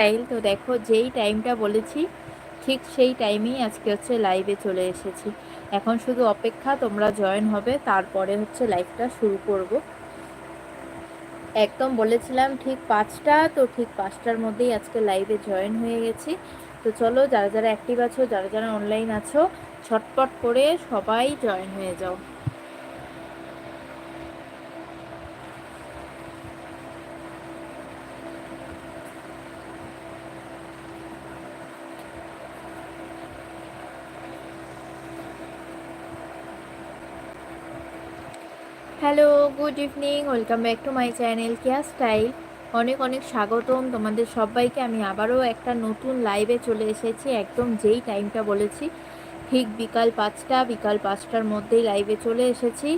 Tile তো দেখো, যেই টাইমটা বলেছি, ঠিক সেই টাইমেই আজকে হচ্ছে লাইভে চলে এসেছি। এখন শুধু অপেক্ষা, তোমরা জয়েন হবে, তারপরে হচ্ছে লাইভটা শুরু করব। একদম বলেছিলাম, ঠিক পাঁচটা, তো ঠিক পাঁচটার মধ্যেই আজকে লাইভে জয়েন হয়ে গেছি। তো চলো, যারা যারা অ্যাক্টিভ আছো, যারা যারা অনলাইন আছো, ছটপট করে সবাই জয়েন হয়ে যাও। Hello good evening welcome back to my channel Care Style অনেক অনেক স্বাগতম তোমাদের সবাইকে। আমি আবারও একটা নতুন লাইভে চলে এসেছি, একদম যেই টাইমটা বলেছি, ঠিক বিকাল পাঁচটা, বিকাল পাঁচটার মধ্যেই লাইভে চলে এসেছি।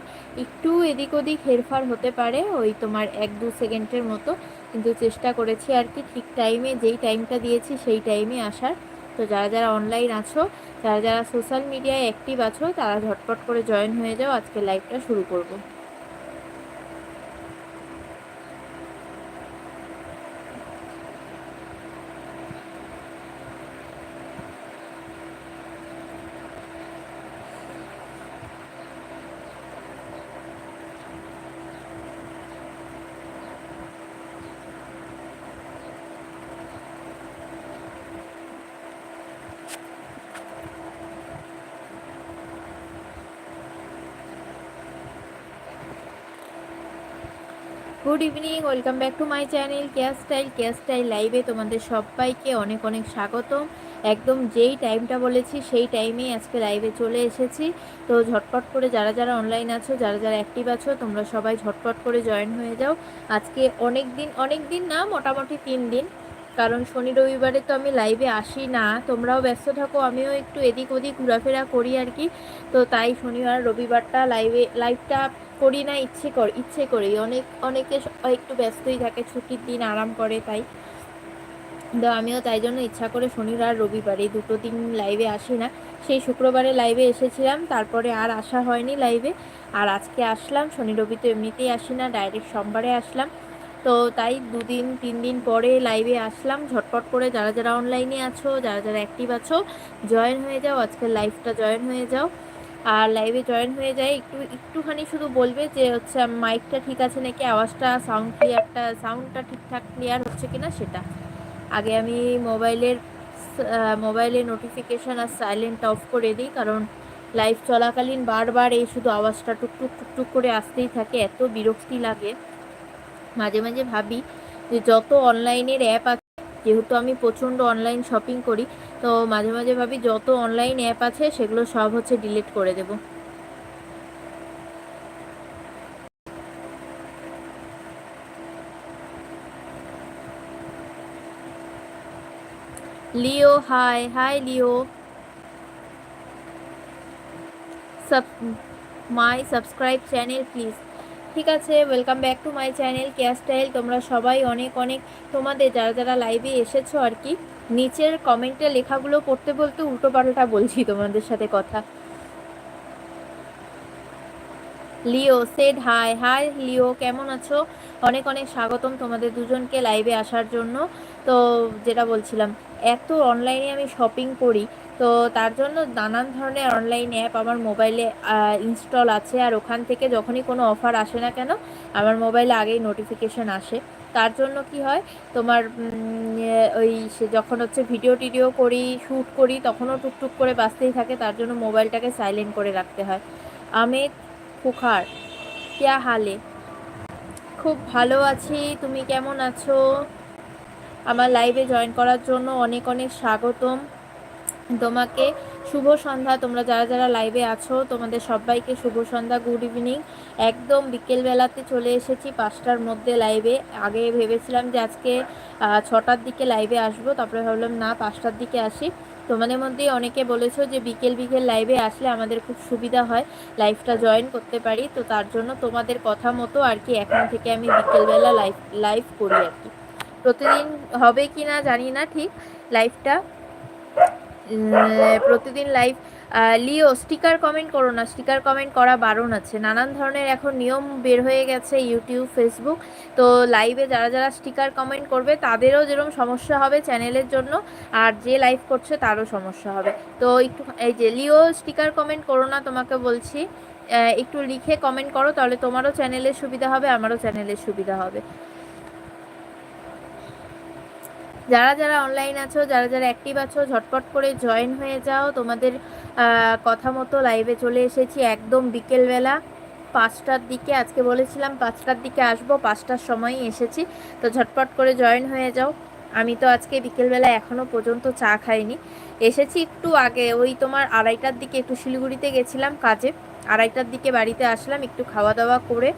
একটু এদিক ওদিক হেরফার হতে পারে, ওই তোমার এক দু সেকেন্ডের মতো, কিন্তু চেষ্টা করেছি আর কি, ঠিক টাইমে যেই টাইমটা দিয়েছি, সেই টাইমে আসার। তো যারা যারা অনলাইন আছো, যারা যারা সোশ্যাল মিডিয়ায় অ্যাক্টিভ আছো, তারা ঝটপট করে জয়েন হয়ে যাও, আজকে লাইভটা শুরু করব। Good evening, welcome back to my channel Care Style Care Style লাইভে তোমাদের সবাইকে অনেক অনেক স্বাগতম। একদম যেই টাইমটা বলেছি, সেই টাইমেই আজকে লাইভে চলে এসেছি। তো ঝটপট করে যারা যারা অনলাইন আছো, যারা যারা অ্যাক্টিভ আছো, তোমরা সবাই ঝটপট করে জয়েন হয়ে যাও। আজকে অনেক দিন অনেক দিন না, মোটামুটি তিন দিন। কারণ শনি রবিবারে তো আমি লাইভে আসি না। তোমরাও ব্যস্ত থাকো, আমিও একটু এদিক ওদিক ঘোরাফেরা করি আর কি। তো তাই শনিবার, রবিবারটা লাইভে লাইভটা করি না, ইচ্ছে কর, ইচ্ছে করি অনেক, অনেকে একটু ব্যস্তই থাকে, ছুটির দিন আরাম করে তাই। তো আমিও তাই জন্য ইচ্ছা করে শনিবার আর রবিবার, এই দুটো দিন লাইভে আসি না। সেই শুক্রবারে লাইভে এসেছিলাম, তারপরে আর আসা হয়নি লাইভে আর আজকে আসলাম, শনি রবি তো এমনিতেই আসি না ডাইরেক্ট সোমবারে আসলাম। তো তাই দুদিন তিন দিন পরে লাইভে আসলাম। ঝটপট করে যারা যারা অনলাইনে আছো, যারা যারা অ্যাক্টিভ আছো জয়েন হয়ে যাও। আজকের লাইভটা জয়েন হয়ে যাও। আর লাইভে জয়েন হয়ে যায় একটু, একটুখানি শুধু বলবে যে হচ্ছে মাইকটা ঠিক আছে নাকি? আওয়াজটা সাউন্ড ক্লিয়ারটা সাউন্ডটা ঠিকঠাক ক্লিয়ার হচ্ছে কিনা সেটা। আগে আমি মোবাইলের মোবাইলের নোটিফিকেশান আর সাইলেন্ট অফ করে দিই, কারণ লাইভ চলাকালীন বারবার এই শুধু আওয়াজটা টুকটুক টুকটুক করে আসতেই থাকে। এত বিরক্তি লাগে। মাঝে মাঝে ভাবি যে যত অনলাইনের অ্যাপ আছে, যেহেতু আমি প্রচণ্ড অনলাইন শপিং করি, তো মাঝে মাঝে ভাবি যত অনলাইন অ্যাপ আছে সেগুলো সব হচ্ছে ডিলিট করে দেব। Leo, hi hi Leo. Sub, my subscribe channel please. ঠিক আছে welcome back to my channel Care Style তোমরা সবাই অনেক অনেক তোমাদের যারা যারা লাইভে এসেছ আর কি, নিচের কমেন্টে লেখাগুলো পড়তে বলতে উল্টো পাল্টা বলছি তোমাদের সাথে কথা। Leo said hi hi Leo, কেমন আছো? অনেক অনেক স্বাগতম তোমাদের দুজনকে লাইভে আসার জন্য। তো যেটা বলছিলাম, এত অনলাইনে আমি শপিং করি তো তার জন্য নানান ধরনের অনলাইন অ্যাপ আমার মোবাইলে ইনস্টল আছে। আর ওখান থেকে যখনই কোনো অফার আসে না কেন, আমার মোবাইলে আগেই নোটিফিকেশান আসে। তার জন্য কি হয়, তোমার ওই সে যখন হচ্ছে ভিডিও টিডিও করি শ্যুট করি, তখনও টুকটুক করে বাঁচতেই থাকে। তার জন্য মোবাইলটাকে সাইলেন্ট করে রাখতে হয়। আমেদ ফুখার কেয়া হালে? খুব ভালো আছি, তুমি কেমন আছো? আমার লাইভে জয়েন করার জন্য অনেক অনেক স্বাগতম। তোমাকে শুভ সন্ধ্যা। তোমরা যারা যারা লাইভে আছো, তোমাদের সবাইকে শুভ সন্ধ্যা গুড ইভিনিং একদম বিকেলবেলাতে চলে এসেছি পাঁচটার মধ্যে লাইভে আগে ভেবেছিলাম যে আজকে ছটার দিকে লাইভে আসব, তারপরে ভাবলাম না, পাঁচটার দিকে আসি। তোমাদের মধ্যেই অনেকে বলেছ যে বিকেল বিকেল লাইভে আসলে আমাদের খুব সুবিধা হয় লাইভটা জয়েন করতে পারি। তো তার জন্য তোমাদের কথা মতো আর কি এখন থেকে আমি বিকেলবেলা লাইভ লাইভ করি আর কি। প্রতিদিন হবে কি না জানি না ঠিক। লাইভটা প্রতিদিন লাইভ লিও স্টিকার কমেন্ট করো না স্টিকার কমেন্ট করা বারণ আছে। নানান ধরনের এখন নিয়ম বের হয়ে গেছে ইউটিউব ফেসবুক তো লাইভে যারা যারা স্টিকার কমেন্ট করবে, তাদেরও যেরকম সমস্যা হবে চ্যানেলের জন্য, আর যে লাইভ করছে তারও সমস্যা হবে। তো একটু, এই যে লিও স্টিকার কমেন্ট করো না, তোমাকে বলছি একটু লিখে কমেন্ট করো, তাহলে তোমারও চ্যানেলের সুবিধা হবে, আমারও চ্যানেলের সুবিধা হবে। যারা যারা অনলাইন আছো, যারা যারা অ্যাক্টিভ আছো, ঝটপট করে জয়েন হয়ে যাও। তোমাদের কথা মতো লাইভে চলে এসেছি একদম বিকেলবেলা পাঁচটার দিকে। আজকে বলেছিলাম পাঁচটার দিকে আসব, পাঁচটার সময়ই এসেছি। তো ঝটপট করে জয়েন হয়ে যাও। আমি তো আজকে বিকেলবেলা এখনও পর্যন্ত চা খাইনি। এসেছি একটু আগে, ওই তোমার আড়াইটার দিকে একটু শিলিগুড়িতে গেছিলাম কাজে। আড়াইটার দিকে বাড়িতে আসলাম, একটু খাওয়া দাওয়া করে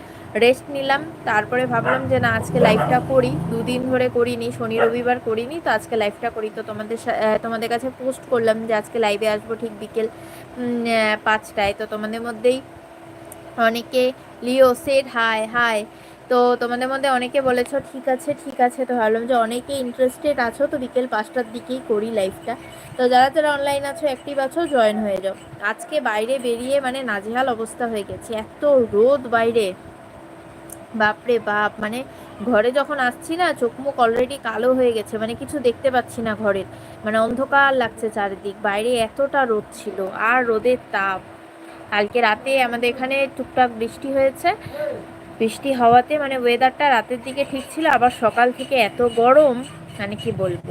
রেস্ট নিলাম। তারপরে ভাবলাম যে না, আজকে লাইভটা করি। দুদিন ধরে করিনি, শনি রবিবার করিনি, তো আজকে লাইভটা করি। তো তোমাদের তোমাদের কাছে পোস্ট করলাম যে আজকে লাইভে আসব ঠিক বিকেল পাঁচটায়। তো তোমাদের মধ্যেই অনেকে, লিও সেট হাই হাই তো তোমাদের মধ্যে অনেকে বলেছ, ঠিক আছে ঠিক আছে, তো ভাবলাম যে অনেকে ইন্টারেস্টেড আছো, তো বিকেল পাঁচটার দিকেই করি লাইভটা তো যারা যারা অনলাইন আছো অ্যাক্টিভ আছো জয়েন হয়ে যাও। আজকে বাইরে বেরিয়ে মানে নাজেহাল অবস্থা হয়ে গেছে। এত রোদ বাইরে। বাপরে বাপ মানে ঘরে যখন আসছি না চোখ মুখ অলরেডি কালো হয়ে গেছে মানে কিছু দেখতে পাচ্ছি না ঘরের। মানে অন্ধকার লাগছে চারিদিক। বাইরে এতটা রোদ ছিল, আর রোদের তাপ। কালকে রাতে আমাদের এখানে টুকটাক বৃষ্টি হয়েছে। বৃষ্টি হওয়াতে মানে ওয়েদারটা রাতের দিকে ঠিক ছিল, আবার সকাল থেকে এত গরম মানে কি বলব?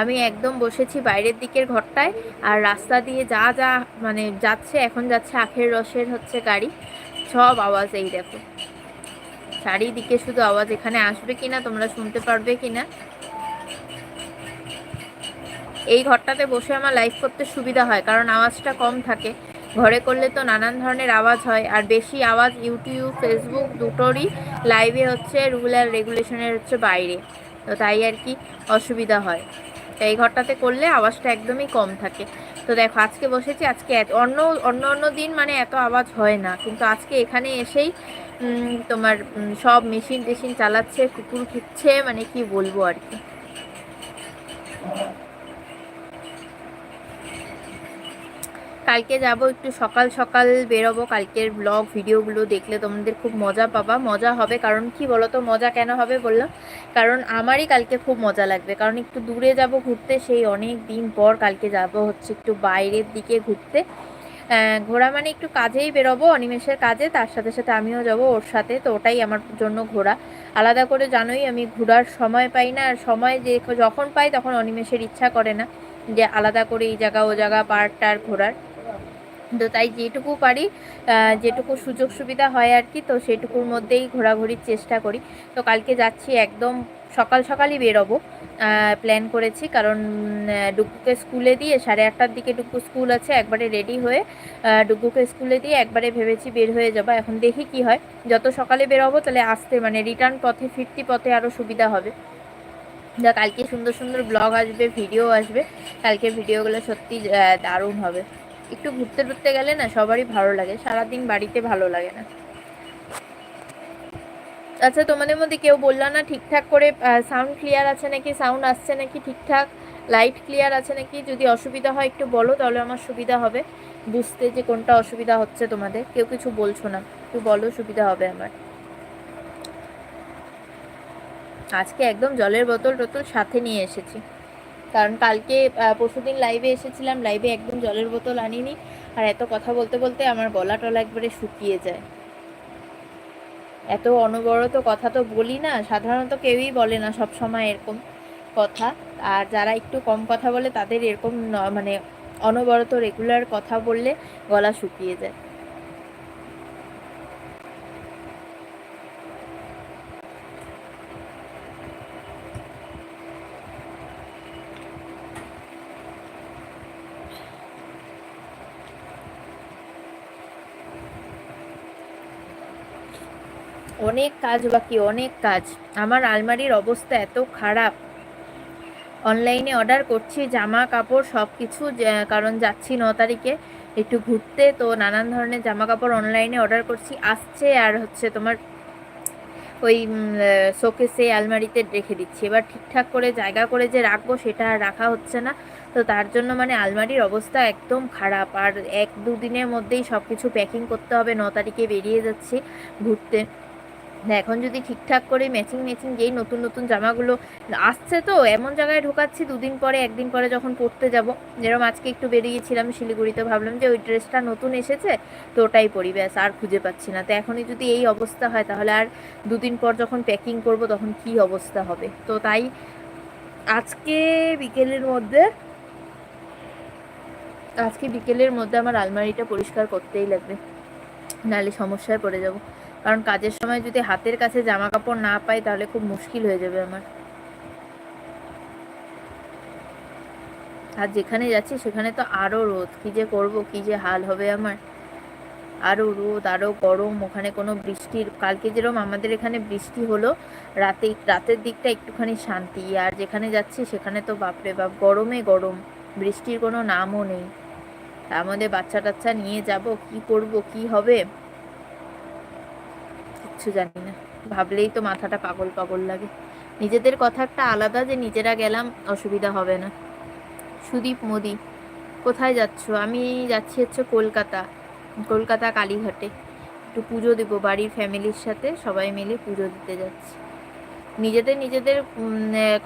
আমি একদম বসেছি বাইরের দিকের ঘরটায়, আর রাস্তা দিয়ে যা যা মানে যাচ্ছে, এখন যাচ্ছে আখের রসের হচ্ছে গাড়ি, সব আওয়াজ এই দেখো। চারিদিকে শুধু আওয়াজ, এখানে আসবে কিনা তোমরা শুনতে পারবে কিনা? এই ঘরটাতে বসে আমার লাইভ করতে সুবিধা হয়, কারণ আওয়াজটা কম থাকে। ঘরে করলে তো নানান ধরনের আওয়াজ হয়, আর বেশি আওয়াজ ইউটিউব ফেসবুক দুটোরই লাইভে হচ্ছে রুল আর রেগুলেশনের হচ্ছে বাইরে। তো তাই আর কি অসুবিধা হয়। তো এই ঘরটাতে করলে আওয়াজটা একদমই কম থাকে। তো দেখো, আজকে বসেছি, আজকে অন্য অন্য অন্য দিন মানে এত আওয়াজ হয় না। কিন্তু আজকে এখানে এসেই তোমার সব মেশিন টেশিন চালাচ্ছে, কুকুর খুঁজছে মানে কি বলব আর কি। কালকে যাব একটু সকাল সকাল বেরোবো, কালকের ব্লগ ভিডিওগুলো দেখলে তোমাদের খুব মজা পাবা। মজা হবে কারণ কি বলো তো মজা কেন হবে বললাম? কারণ আমারই কালকে খুব মজা লাগবে। কারণ একটু দূরে যাব ঘুরতে, সেই অনেক দিন পর কালকে যাব হচ্ছে একটু বাইরের দিকে ঘুরতে। ঘোরা মানে একটু কাজেই বেরোবো অনিমেষের কাজে, তার সাথে সাথে আমিও যাব ওর সাথে, তো ওটাই আমার জন্য ঘোরা। আলাদা করে জানোই আমি ঘোরার সময় পাই না, আর সময় যে যখন পাই তখন অনিমেষের ইচ্ছা করে না যে আলাদা করে এই জায়গা, ও জায়গা পার্কটার ঘোরার। তো তাই যেটুকু পারি যেটুকু সুযোগ সুবিধা হয় আর কি, তো সেটুকুর মধ্যেই ঘোরাঘুরির চেষ্টা করি। তো কালকে যাচ্ছি একদম সকাল সকালই বেরোবো প্ল্যান করেছি। কারণ ডুগুকে স্কুলে দিয়ে সাড়ে আটটার দিকে ডুগু স্কুল আছে, একবারে রেডি হয়ে ডুগুকে স্কুলে দিয়ে একবারে ভেবেছি বের হয়ে যাব। এখন দেখি কি হয়। যত সকালে বেরোবো তাহলে আসতে মানে রিটার্ন পথে, ফিরতি পথে আরও সুবিধা হবে। যা কালকে সুন্দর সুন্দর ব্লগ আসবে ভিডিও আসবে। কালকে ভিডিওগুলো সত্যি দারুণ হবে। একটু ঘুরতে টুরতে গেলে না সবারই ভালো লাগে, সারাদিন বাড়িতে ভালো লাগে না। আচ্ছা তোমাদের মধ্যে কেউ বলল না ঠিকঠাক করে সাউন্ড ক্লিয়ার আছে নাকি? সাউন্ড আসছে নাকি ঠিকঠাক? লাইট ক্লিয়ার আছে নাকি? যদি অসুবিধা হয় একটু বলো, তাহলে আমার সুবিধা হবে। বুঝতে যে কোনটা অসুবিধা হচ্ছে তোমাদের, কেউ কিছু বলছো না। একটু বলো, সুবিধা হবে আমার। আজকে একদম জলের বোতল টোতল সাথে নিয়ে এসেছি। কারণ কালকে পরশুদিন লাইভে এসেছিলাম লাইভে একদম জলের বোতল আনিনি। আর এত কথা বলতে বলতে আমার গলা টলা একবারে শুকিয়ে যায়। এত অনবরত কথা তো বলি না, সাধারণত কেউই বলে না সব সময় এরকম কথা। আর যারা একটু কম কথা বলে তাদের এরকম মানে অনবরত রেগুলার কথা বললে গলা শুকিয়ে যায়। অনেক কাজ বাকি, অনেক কাজ। আমার আলমারির অবস্থা এত খারাপ। অনলাইনে অর্ডার করছি, জামা, কাপড় সব কিছু কারণ যাচ্ছি ন তারিখে একটু ঘুরতে, তো নানান ধরনের জামা, কাপড় অনলাইনে অর্ডার করছি। আসছে আর হচ্ছে তোমার ওই শোকেসে, আলমারিতে রেখে দিচ্ছি। এবার ঠিকঠাক করে জায়গা করে যে রাখব, সেটা আর রাখা হচ্ছে না। তো তার জন্য মানে আলমারির অবস্থা একদম খারাপ। আর এক দুদিনের মধ্যেই সব কিছু প্যাকিং করতে হবে, ন তারিখে বেরিয়ে যাচ্ছি ঘুরতে। এখন যদি ঠিকঠাক করে ম্যাচিং ম্যাচিং যেই নতুন নতুন জামাগুলো আসছে তো, এমন জায়গায় ঢোকাচ্ছি, দুদিন পরে, একদিন পরে যখন পরতে যাব। যেরকম আজকে একটু বেরিয়েছিলাম, শিলিগুড়িতে ভাবলাম যে ওই ড্রেসটা নতুন এসেছে, তো ওটাই পরি, ব্যাস, আর খুঁজে পাচ্ছি না। তো এখনই যদি এই অবস্থা হয়, তাহলে আর দুদিন পর যখন প্যাকিং করব, তখন কি অবস্থা হবে? তো তাই আজকে বিকেলের মধ্যে, আজকে বিকেলের মধ্যে আমার আলমারিটা পরিষ্কার করতেই লাগবে। নাহলে সমস্যায় পড়ে যাব। কারণ কাজের সময় যদি হাতের কাছে জামা কাপড় না পাই, তাহলে খুব মুশকিল হয়ে যাবে আমার। আর যেখানে যাচ্ছি, সেখানে তো আরও রোদ। কী যে করব, কী যে হাল হবে আমার। আরও রোদ আরও গরম, ওখানে কোনো বৃষ্টির কালকে যেরকম আমাদের এখানে বৃষ্টি হলো, রাতে, রাতের দিকটা একটুখানি শান্তি। আর যেখানে যাচ্ছি, সেখানে তো বাপরে বাপ, গরমে গরম। বৃষ্টির কোনো নামও নেই। আমাদের বাচ্চা টাচ্চা নিয়ে যাব, কি করব, কি হবে? কিচ্ছু জানি না। ভাবলেই তো মাথাটা পাগল পাগল লাগে। নিজেদের কথা একটা আলাদা যে নিজেরা গেলাম, অসুবিধা হবে না। সুদীপ মোদি, কোথায় যাচ্ছ? আমি যাচ্ছি হচ্ছে কলকাতা কলকাতা কালীঘাটে। একটু পুজো দেবো, বাড়ির ফ্যামিলির সাথে সবাই মিলে পুজো দিতে যাচ্ছি। নিজেদের নিজেদের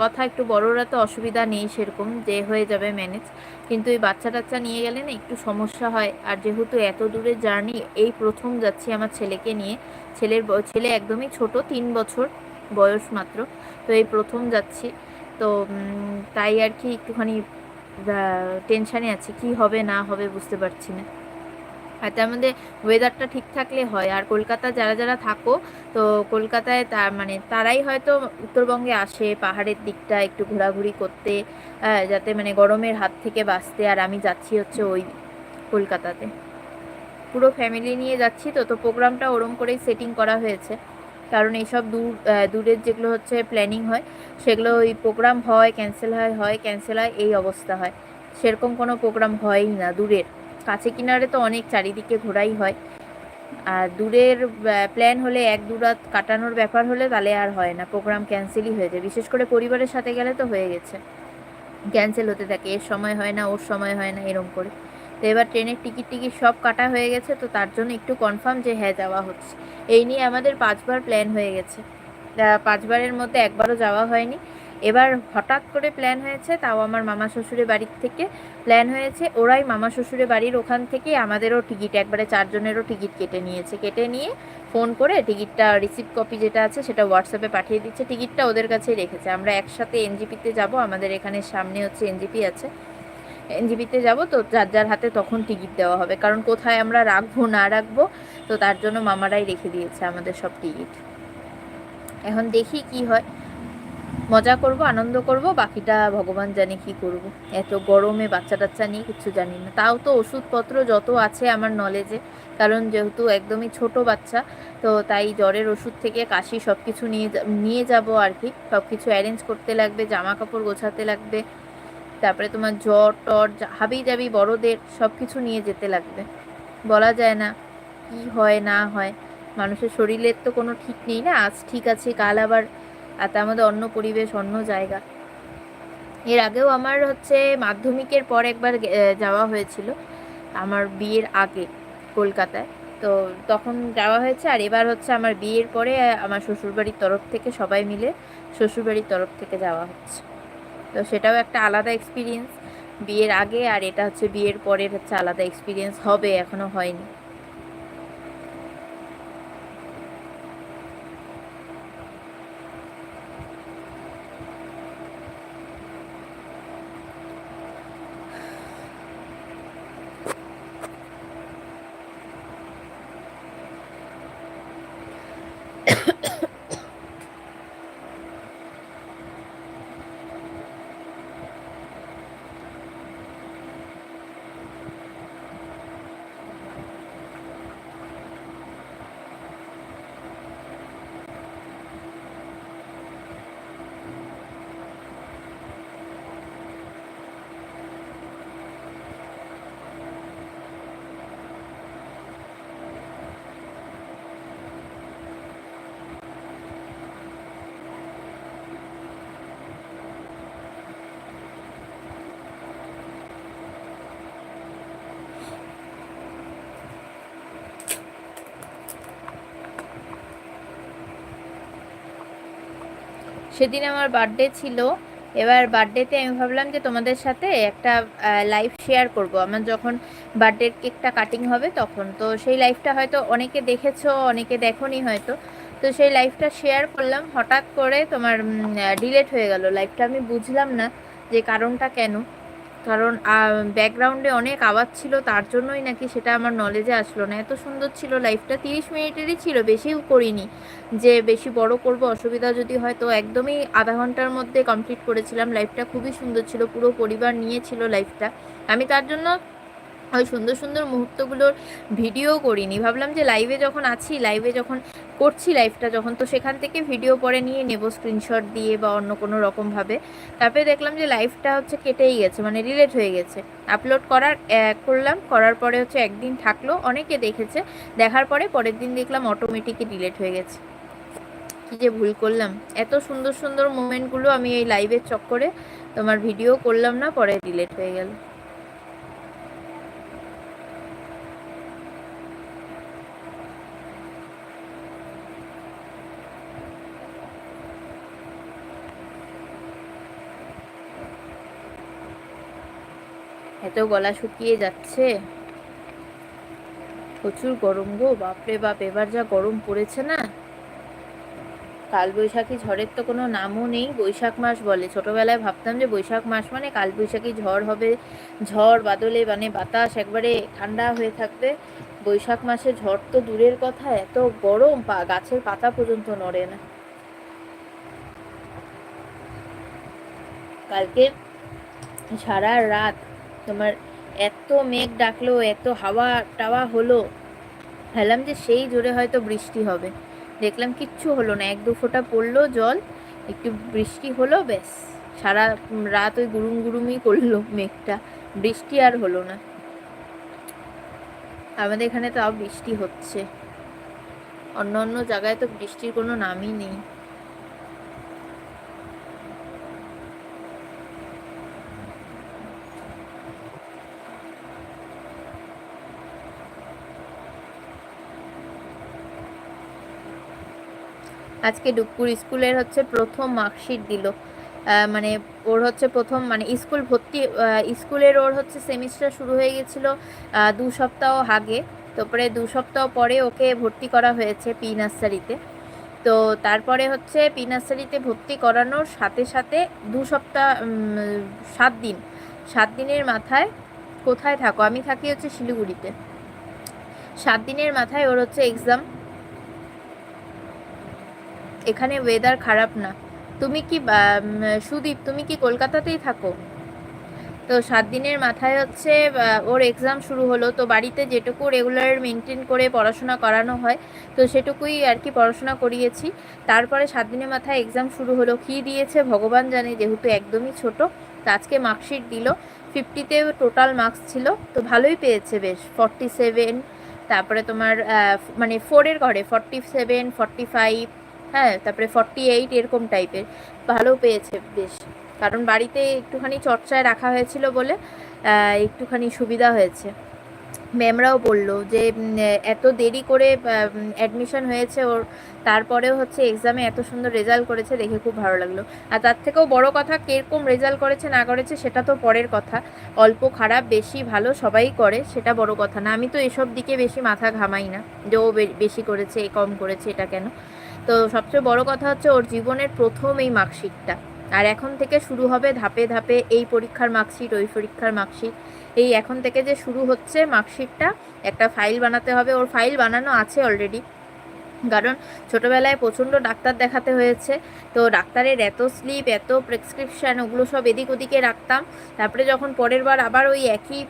কথা একটু বড়রা তো অসুবিধা নেই সেরকম, যে হয়ে যাবে ম্যানেজ। কিন্তু এই বাচ্চা টাচ্চা নিয়ে গেলে না একটু সমস্যা হয়। আর যেহেতু এত দূরে জার্নি, এই প্রথম যাচ্ছি আমার ছেলেকে নিয়ে। ছেলের ছেলে একদমই ছোট, তিন বছর বয়স মাত্র। তো এই প্রথম যাচ্ছি। তো তাই আর কি একটুখানি টেনশানে আছি। কি হবে, না হবে বুঝতে পারছি না। আর তার মধ্যে ওয়েদারটা ঠিক থাকলে হয়। আর কলকাতা যারা যারা থাকো, তো কলকাতায় তা মানে তারাই হয়তো উত্তরবঙ্গে আসে, পাহাড়ের দিকটা একটু ঘোরাঘুরি করতে যাতে মানে গরমের হাত থেকে বাঁচতে। আর আমি যাচ্ছি হচ্ছে ওই কলকাতাতে। পুরো ফ্যামিলি নিয়ে যাচ্ছি, তো তো প্রোগ্রামটা ওরম করেই সেটিং করা হয়েছে। কারণ এইসব দূর দূরের যেগুলো হচ্ছে প্ল্যানিং হয়, সেগুলো ওই প্রোগ্রাম হয় ক্যান্সেল হয় হয় ক্যান্সেল হয়, এই অবস্থা হয়। সেরকম কোনো প্রোগ্রাম হয়ই না দূরের। কাছে কিনারে তো অনেক চারিদিকে ঘোরাই হয়। আর দূরের প্ল্যান হলে এক দু রাত কাটানোর ব্যাপার হলে তাহলে আর হয় না প্রোগ্রাম ক্যান্সেলই হয়ে যায়। বিশেষ করে পরিবারের সাথে গেলে তো হয়ে গেছে। ক্যান্সেল হতে থাকে, এর সময় হয় না, ওর সময় হয় না, এরম করে। তো এবার ট্রেনের টিকিট টিকিট সব কাটা হয়ে গেছে, তো তার জন্য একটু কনফার্ম যে হ্যাঁ যাওয়া হচ্ছে। এই নিয়ে আমাদের পাঁচবার প্ল্যান হয়ে গেছে। পাঁচবারের মধ্যে একবারও যাওয়া হয়নি। এবার হঠাৎ করে প্ল্যান হয়েছে, তাও আমার মামা শ্বশুরের বাড়ির থেকে প্ল্যান হয়েছে। ওরাই মামা শ্বশুরের বাড়ির ওখান থেকে আমাদেরও টিকিট, একবারে চারজনেরও টিকিট কেটে নিয়েছে। কেটে নিয়ে ফোন করে টিকিটটা রিসিপ্ট কপি যেটা আছে সেটা হোয়াটসঅ্যাপে পাঠিয়ে দিচ্ছে। টিকিটটা ওদের কাছেই রেখেছে। আমরা একসাথে এনজিপিতে যাব। আমাদের এখানে সামনে হচ্ছে এনজিপি আছে। এনজিপিতে যাব, তো যার যার হাতে তখন টিকিট দেওয়া হবে। কারণ কোথায় আমরা রাখব, না রাখব, তো তার জন্য মামারাই রেখে দিয়েছে আমাদের সব টিকিট। এখন দেখি কি হয়। মজা করব, আনন্দ করব, বাকিটা ভগবান জানে কি করব। এত গরমে বাচ্চা টাচ্চা নিয়ে কিছু জানি না। তাও তো ওষুধপত্র যত আছে আমার নলেজে কারণ যেহেতু একদমই ছোট বাচ্চা, তো তাই জ্বরের ওষুধ থেকে কাশি সব কিছু নিয়ে নিয়ে যাব আর কি। সব কিছু অ্যারেঞ্জ করতে লাগবে জামা কাপড় গোছাতে লাগবে তারপরে তোমার জ্বর টর হাবি যাবি বড়দের সব কিছু নিয়ে যেতে লাগবে। বলা যায় না কি হয়, না হয়। মানুষের শরীরের তো কোনো ঠিক নেই না? আজ ঠিক আছে, কাল আবার আর তার মধ্যে অন্য পরিবেশ, অন্য জায়গা। এর আগেও আমার হচ্ছে মাধ্যমিকের পর একবার যাওয়া হয়েছিল, আমার বিয়ের আগে কলকাতায়। তো তখন যাওয়া হয়েছে আর এবার হচ্ছে আমার বিয়ের পরে আমার শ্বশুরবাড়ির তরফ থেকে সবাই মিলে শ্বশুরবাড়ির তরফ থেকে যাওয়া হচ্ছে। তো সেটাও একটা আলাদা এক্সপিরিয়েন্স বিয়ের আগে আর এটা হচ্ছে বিয়ের পরের হচ্ছে আলাদা এক্সপিরিয়েন্স হবে এখনও হয়নি। সেদিন আমার বার্থডে ছিল। এবার বার্থডেতে আমি ভাবলাম যে তোমাদের সাথে একটা লাইভ শেয়ার করব। আমার যখন বার্থডের কেকটা কাটিং হবে তখন। তো সেই লাইফটা হয়তো অনেকে দেখেছ, অনেকে দেখোনি হয়তো। তো সেই লাইফটা শেয়ার করলাম। হঠাৎ করে তোমার ডিলেট হয়ে গেল। লাইফটা আমি বুঝলাম না যে কারণটা কেন। কারণ ব্যাকগ্রাউন্ডে অনেক আওয়াজ ছিল, তার জন্যই নাকি সেটা আমার নলেজে আসলো না। এত সুন্দর ছিল লাইফটা তিরিশ মিনিটেরই ছিল, বেশিও করিনি। যে বেশি বড় করব, অসুবিধা যদি হয়, তো একদমই আধা ঘণ্টার মধ্যে কমপ্লিট করেছিলাম। লাইফটা খুবই সুন্দর ছিল, পুরো পরিবার নিয়েছিল লাইফটা আমি তার জন্য ওই সুন্দর সুন্দর মুহূর্তগুলোর ভিডিও করিনি। ভাবলাম যে লাইভে যখন আছি লাইভে যখন করছি লাইভটা যখন তো সেখান থেকে ভিডিও পরে নিয়ে নেব স্ক্রিনশট দিয়ে বা অন্য কোনো রকমভাবে। তারপরে দেখলাম যে লাইভটা হচ্ছে কেটেই গেছে মানে রিলেট হয়ে গেছে। আপলোড করার করলাম, করার পরে হচ্ছে একদিন থাকল, অনেকে দেখেছে, দেখার পরে পরের দিন দেখলাম অটোমেটিকই ডিলেট হয়ে গেছে। কী যে ভুল করলাম। এত সুন্দর সুন্দর মোমেন্টগুলো আমি এই লাইভের চক্করে তোমার ভিডিও করলাম না, পরে ডিলেট হয়ে গেল। এত গলা শুকিয়ে যাচ্ছে। প্রচুর গরম গো, বাপরে বাপ, এবার যা গরম পড়েছে না। কালবৈশাখী ঝড়ের তো কোনো নামও নেই, বৈশাখ মাস বলে। ছোটবেলায় ভাবতাম যে বৈশাখ মাস মানে কালবৈশাখী ঝড় হবে, ঝড় বাদলে মানে বাতাস একবারে ঠান্ডা হয়ে থাকবে। বৈশাখ মাসে ঝড় তো দূরের কথা, এত গরম, পা, গাছের পাতা পর্যন্ত নড়ে না। কালকে সারা রাত তোমার এত মেঘ ডাকলো, এত হাওয়া টাওয়া হলো। ভাবলাম যে সেই জোরে হয়তো বৃষ্টি হবে। দেখলাম কিচ্ছু হলো না, এক দু ফোঁটা পড়ল জল, একটু বৃষ্টি হলো, ব্যাস। সারা রাত ওই গুরুম গুরুমই করল মেঘটা। বৃষ্টি আর হলো না। আমাদের এখানে তাও বৃষ্টি হচ্ছে। অন্য অন্য জায়গায় তো বৃষ্টির কোনো নামই নেই। আজকে ডুকুর স্কুলের হচ্ছে প্রথম মার্কশিট দিল। মানে ওর হচ্ছে প্রথম মানে স্কুল ভর্তি স্কুলের ওর হচ্ছে সেমিস্টার শুরু হয়ে গেছিল দু সপ্তাহ আগে। তারপরে দু সপ্তাহ পরে ওকে ভর্তি করা হয়েছে পি নার্সারিতে। তো তারপরে হচ্ছে পি নার্সারিতে ভর্তি করানোর সাথে সাথে দু সপ্তাহ সাত দিন, সাত দিনের মাথায় কোথায় থাকো? আমি থাকি হচ্ছে শিলিগুড়িতে। সাত দিনের মাথায় ওর হচ্ছে এক্সাম এখানে ওয়েদার খারাপ না। তুমি কি সুদীপ, তুমি কি কলকাতাতেই থাকো? তো সাত দিনের মাথায় হচ্ছে ওর এক্সাম শুরু হলো। তো বাড়িতে যেটুকু রেগুলার মেনটেন করে পড়াশোনা করানো হয়, তো সেটুকুই আর কি পড়াশোনা করিয়েছি। তারপরে সাত দিনের মাথায় এক্সাম শুরু হলো। কী দিয়েছে ভগবান জানে, যেহেতু একদমই ছোট, তো আজকে মার্কশিট দিল। ফিফটিতে টোটাল মার্কস ছিল, তো ভালোই পেয়েছে বেশ। ফর্টি সেভেন তারপরে তোমার মানে ফোরের ঘরে ফর্টি সেভেন ফর্টি ফাইভ হ্যাঁ তারপরে ফর্টি এইট এরকম টাইপের ভালো পেয়েছে বেশ। কারণ বাড়িতে একটুখানি চর্চায় রাখা হয়েছিল বলে একটুখানি সুবিধা হয়েছে। ম্যামরাও বলল যে এত দেরি করে অ্যাডমিশন হয়েছে ওর, তারপরেও হচ্ছে এক্সামে এত সুন্দর রেজাল্ট করেছে, দেখে খুব ভালো লাগল। আর তার থেকেও বড় কথা, কীরকম রেজাল্ট করেছে, না করেছে, সেটা তো পরের কথা। অল্প খারাপ, বেশি ভালো, সবাই করে, সেটা বড় কথা না। আমি তো এসব দিকে বেশি মাথা ঘামাই না, যে ও বেশি করেছে কম করেছে, এটা কেন? তো সবচেয়ে বড় কথা হচ্ছে ওর জীবনের প্রথম এই মার্কশিটটা। আর এখন থেকে শুরু হবে ধাপে ধাপে এই পরীক্ষার মার্কশিট, ওই পরীক্ষার মার্কশিট। এই এখন থেকে যে শুরু হচ্ছে মার্কশিটটা, একটা ফাইল বানাতে হবে। ওর ফাইল বানানো আছে অলরেডি কারণ ছোটোবেলায় প্রচণ্ড ডাক্তার দেখাতে হয়েছে। তো ডাক্তারের এত স্লিপ, এত প্রেসক্রিপশান, ওগুলো সব এদিক ওদিকে রাখতাম। তারপরে যখন পরের বার আবার ওই একই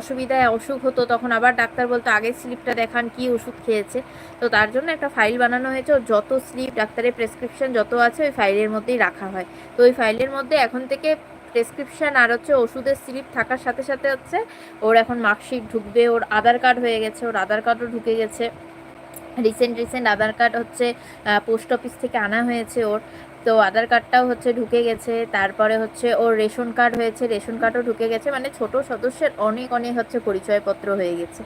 অসুবিধায় অসুখ হতো, তখন আবার ডাক্তার বলতো আগের স্লিপটা দেখান, কি ওষুধ খেয়েছে? তো তার জন্য একটা ফাইল বানানো হয়েছে। ও যত স্লিপ, ডাক্তারের প্রেসক্রিপশান যত আছে, ওই ফাইলের মধ্যেই রাখা হয়। তো ওই ফাইলের মধ্যে এখন থেকে প্রেসক্রিপশান আর হচ্ছে ওষুধের স্লিপ থাকার সাথে সাথে হচ্ছে, ওর এখন মার্কশিট ঢুকবে, ওর আধার কার্ড হয়ে গেছে, ওর আধার কার্ডও ঢুকে গেছে। রিসেন্ট রিসেন্ট আধার কার্ড হচ্ছে পোস্ট অফিস থেকে আনা হয়েছে ওর। তো আধার কার্ডটাও হচ্ছে ঢুকে গেছে। তারপরে হচ্ছে ওর রেশন কার্ড হয়েছে। রেশন কার্ডও ঢুকে গেছে। মানে ছোট সদস্যের অনেক অনেক হচ্ছে পরিচয়পত্র হয়ে গেছে।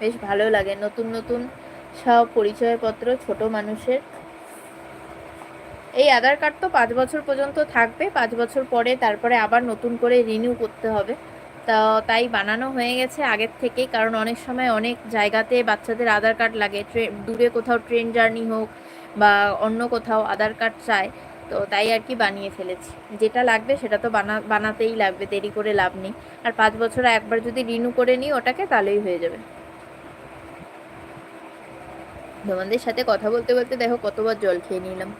বেশ ভালো লাগে। নতুন নতুন সব পরিচয়পত্র ছোট মানুষের। এই আধার কার্ড তো পাঁচ বছর পর্যন্ত থাকবে, পাঁচ বছর পরে তারপরে আবার নতুন করে রিনিউ করতে হবে। তা তাই বানানো হয়ে গেছে আগের থেকেই, কারণ অনেক সময় অনেক জায়গাতে বাচ্চাদের আধার কার্ড লাগে ট্রেন দূরে কোথাও ট্রেন জার্নি হোক বা অন্য কোথাও আধার কার্ড চায়, তো তাই আর কি বানিয়ে ফেলেছি। যেটা লাগবে সেটা তো বানা, বানাতেই লাগবে, দেরি করে লাভ নেই। আর পাঁচ বছর একবার যদি রিনিউ করে নিই ওটাকে তাহলেই হয়ে যাবে। তোমাদের সাথে কথা বলতে বলতে দেখো কতবার জল খেয়ে নিলাম।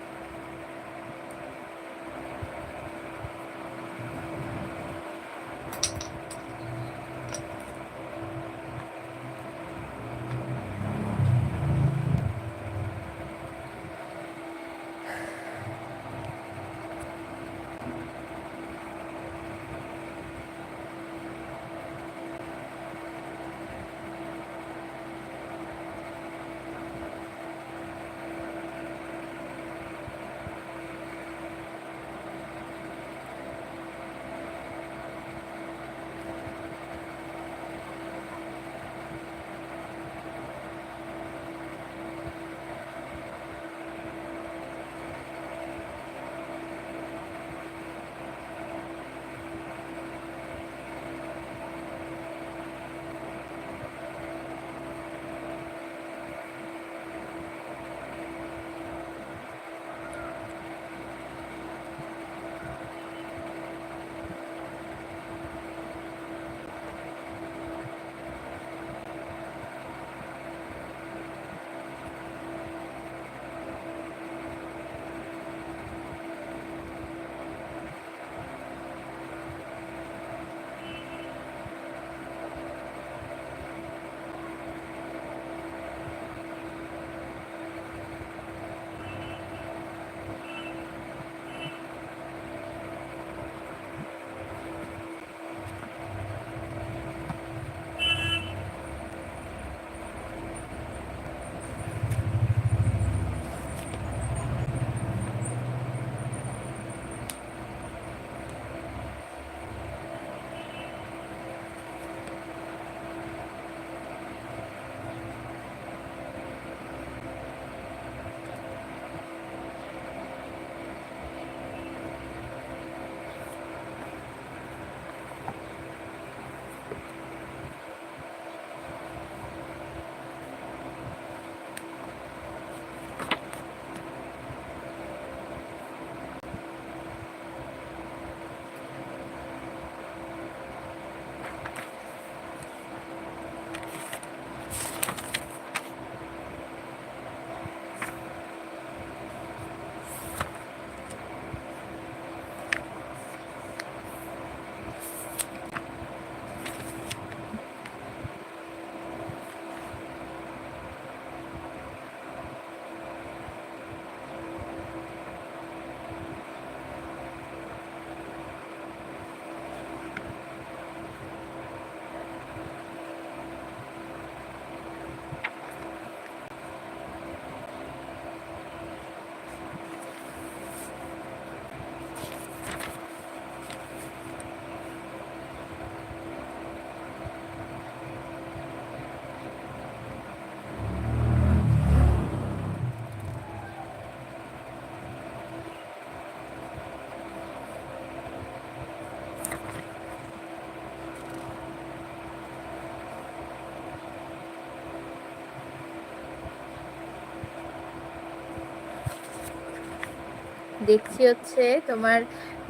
দেখছি হচ্ছে তোমার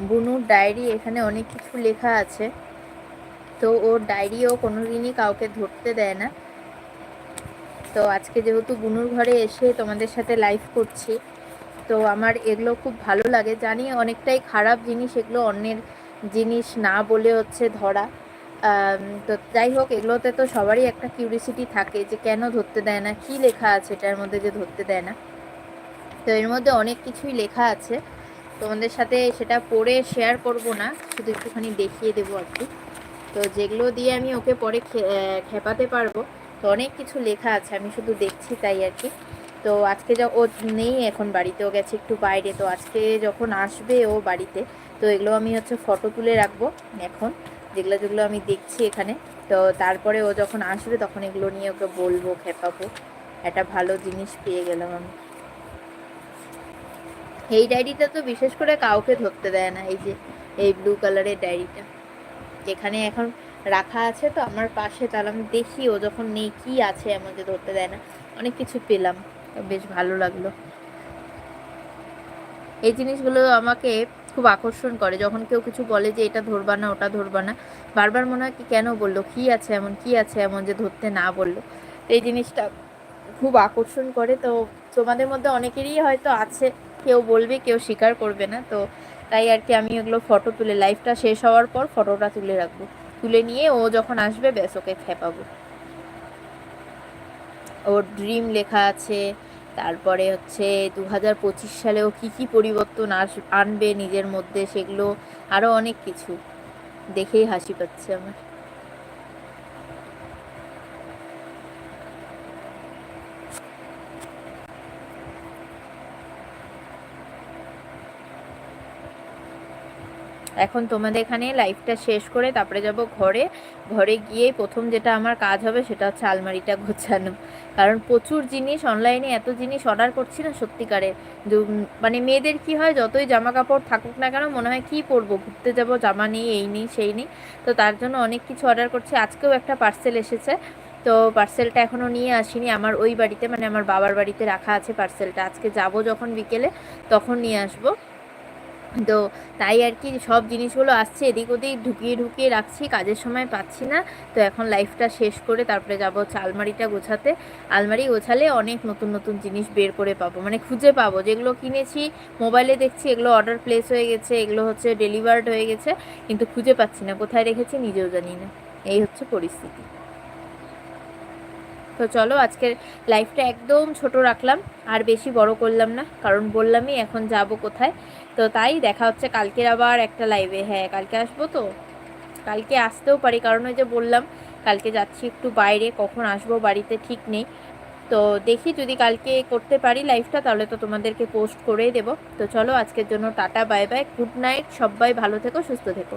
বুনুর ডায়েরি, এখানে অনেক কিছু লেখা আছে। তো ওর ডায়েরিও কোনো দিনই কাউকে ধরতে দেয় না। তো আজকে যেহেতু বুনুর ঘরে এসে তোমাদের সাথে লাইভ করছি, তো আমার এগুলো খুব ভালো লাগে। জানি অনেকটাই খারাপ জিনিস এগুলো, অন্যের জিনিস না বলে হচ্ছে ধরা। তো যাই হোক, এগুলোতে তো সবারই একটা কিউরিসিটি থাকে যে কেন ধরতে দেয় না, কি লেখা আছে এটার মধ্যে যে ধরতে দেয় না। তো এর মধ্যে অনেক কিছুই লেখা আছে। তোমাদের সাথে সেটা পড়ে শেয়ার করব না, শুধু একটুখানি দেখিয়ে দেবো আর কি। তো যেগুলো দিয়ে আমি ওকে পরে খেপাতে পারব, তো অনেক কিছু লেখা আছে, আমি শুধু দেখছি তাই আর কি। তো আজকে যা, ও নেই এখন বাড়িতে ও গেছে একটু বাইরে, তো আজকে যখন আসবে ও বাড়িতে, তো এগুলো আমি হচ্ছে ফটো তুলে রাখব এখন, যেগুলো যেগুলো আমি দেখছি এখানে। তো তারপরে ও যখন আসবে, তখন এগুলো নিয়ে ওকে বলব, খেপাবো। একটা ভালো জিনিস পেয়ে গেলাম আমি। এই ডায়েরিটা তো বিশেষ করে কাউকে ধরতে দেয় না, এই যে, এই ব্লু কালারের ডায়েরিটা। যেখানে এখন রাখা আছে তো আমার পাশে, তাহলে আমি দেখি ও যখন নেই কি আছে যে ধরতে দেয় না। অনেক কিছু পেলাম বেশ ভালো লাগল। এই জিনিসগুলো আমাকে খুব আকর্ষণ করে। যখন কেউ কিছু বলে যে এটা ধরবা না, ওটা ধরবা না, বারবার মনে হয় কি কেন বলল, কি আছে এমন, কি আছে এমন যে ধরতে না বলল। এই জিনিসটা খুব আকর্ষণ করে। তো তোমাদের মধ্যে অনেকেরই হয়তো আছে কেউ বলবে, কেউ স্বীকার করবে না। তো তাই আর কি আমি ওগুলো ফটো তুলে লাইফটা শেষ হওয়ার পর ফটোটা তুলে রাখব। তুলে নিয়ে ও যখন আসবে, ব্যাস ওকে খেপাবো। ওর ড্রিম লেখা আছে। তারপরে হচ্ছে দু হাজার পঁচিশ সালেও কী কী পরিবর্তন আস, আনবে নিজের মধ্যে, সেগুলো আরও অনেক কিছু। দেখেই হাসি পাচ্ছে আমার। এখন তোমাদের এখানে লাইফটা শেষ করে তারপরে যাব ঘরে। ঘরে গিয়ে প্রথম যেটা আমার কাজ হবে সেটা হচ্ছে আলমারিটা গোছানো। কারণ প্রচুর জিনিস অনলাইনে এত জিনিস অর্ডার করছি না সত্যিকারের মানে মেয়েদের কি হয়, যতই জামা কাপড় থাকুক না কেন মনে হয় কি পরবো, ঘুরতে যাব, জামা নেই, এই নেই, সেই নেই। তো তার জন্য অনেক কিছু অর্ডার করছি। আজকেও একটা পার্সেল এসেছে। তো পার্সেলটা এখনও নিয়ে আসিনি। আমার ওই বাড়িতে মানে আমার বাবার বাড়িতে রাখা আছে পার্সেলটা আজকে যাব যখন বিকেলে, তখন নিয়ে আসব। তো তাই আর কি সব জিনিসগুলো আসছে, এদিক ওদিক ঢুকিয়ে ঢুকিয়ে রাখছি, কাজের সময় পাচ্ছি না। তো এখন লাইফটা শেষ করে তারপরে যাব হচ্ছে আলমারিটা গোছাতে। আলমারি গোছালে অনেক নতুন নতুন জিনিস বের করে পাবো মানে খুঁজে পাবো। যেগুলো কিনেছি মোবাইলে দেখছি, এগুলো অর্ডার প্লেস হয়ে গেছে, এগুলো হচ্ছে ডেলিভার্ড হয়ে গেছে, কিন্তু খুঁজে পাচ্ছি না। কোথায় রেখেছি নিজেও জানি না। এই হচ্ছে পরিস্থিতি। তো চলো আজকের লাইফটা একদম ছোট রাখলাম, আর বেশি বড় করলাম না, কারণ বললামই এখন যাব কোথায়। তো তাই দেখা হচ্ছে কালকের আবার একটা লাইভে হ্যাঁ কালকে আসব তো? কালকে আসতেও পারি, কারণ ওই যে বললাম, কালকে যাচ্ছি একটু বাইরে, কখন আসব বাড়িতে ঠিক নেই। তো দেখি যদি কালকে করতে পারি লাইফটা তাহলে তো তোমাদেরকে পোস্ট করেই দেবো। তো চলো, আজকের জন্য tata bye bye good night সবাই ভালো থেকো, সুস্থ থেকো।